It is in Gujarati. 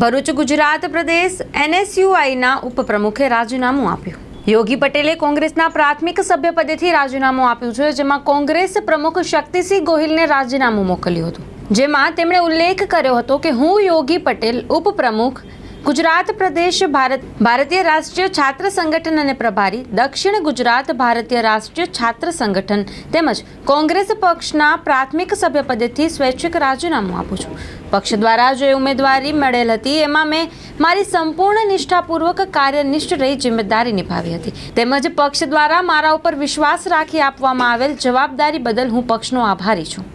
ભરૂચ, ગુજરાત પ્રદેશ એનએસયુઆઈના ઉપપ્રમુખે રાજીનામું આપ્યું. યોગી પટેલે કોંગ્રેસના પ્રાથમિક સભ્યપદેથી રાજીનામું આપ્યું છે, જેમાં કોંગ્રેસ પ્રમુખ શક્તિસિંહ ગોહિલને રાજીનામું મોકલ્યું હતું. જેમાં તેમણે ઉલ્લેખ કર્યો હતો કે હું યોગી પટેલ, ઉપપ્રમુખ ગુજરાત પ્રદેશ ભારત ભારતીય રાષ્ટ્રીય છાત્ર સંગઠન અને પ્રભારી, દક્ષિણ ગુજરાત ભારતીય રાષ્ટ્રીય છાત્ર સંગઠન તેમજ કોંગ્રેસ પક્ષના પ્રાથમિક સભ્યપદેથી સ્વૈચ્છિક રાજીનામું આપું છું. પક્ષ દ્વારા જે ઉમેદવારી મળેલ હતી, એમાં મેં મારી સંપૂર્ણ નિષ્ઠાપૂર્વક કાર્યનિષ્ઠ રહી જિમ્મેદારી નિભાવી હતી. તેમજ પક્ષ દ્વારા મારા ઉપર વિશ્વાસ રાખી આપવામાં આવેલ જવાબદારી બદલ હું પક્ષનો આભારી છું.